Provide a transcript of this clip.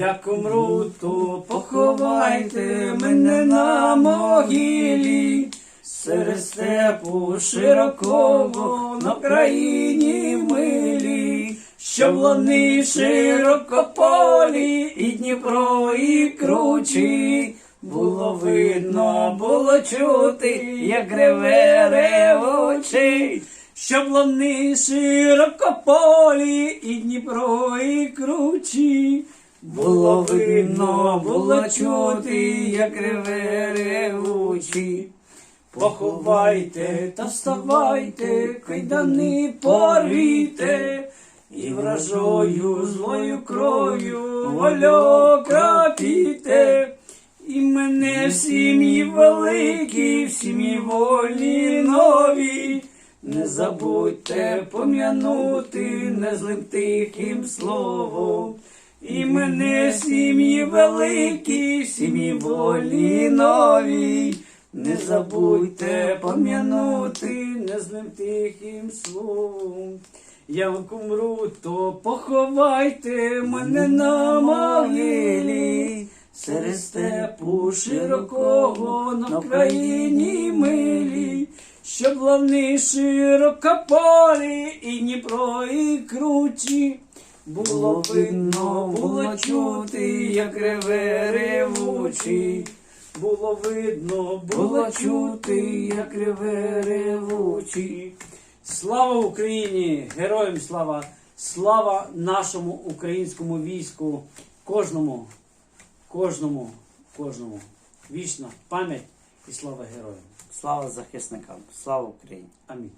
Як умру, то поховайте мене на могилі, серед степу широкого на країні милі, щоб лани широкополі, і Дніпро, і кручі. Було видно, було чути, як реве ревучий, щоб лани широкополі, і Дніпро, і кручі. Було видно, було чути, як реве ревучі. Поховайте та вставайте, кайдани порвіте, і вражою злою кров'ю волю крапіте. І мене в сім'ї великі, в сім'ї волі нові. Не забудьте пом'янути незлим тихим словом. І мене сім'ї великі, сім'ї волі нові. Не забудьте пом'янути незлим тихим словом. Як умру, то поховайте мене на могилі. Серед степу широкого на країні милі, щоб лани широкополі і Дніпро, і кручі. Було видно, було чути, як реве ревучий. Було видно, було чути, як реве ревучий. Слава Україні! Героям слава! Слава нашому українському війську! Кожному, кожному, кожному. Вічна пам'ять і слава героям. Слава захисникам, слава Україні! Амінь.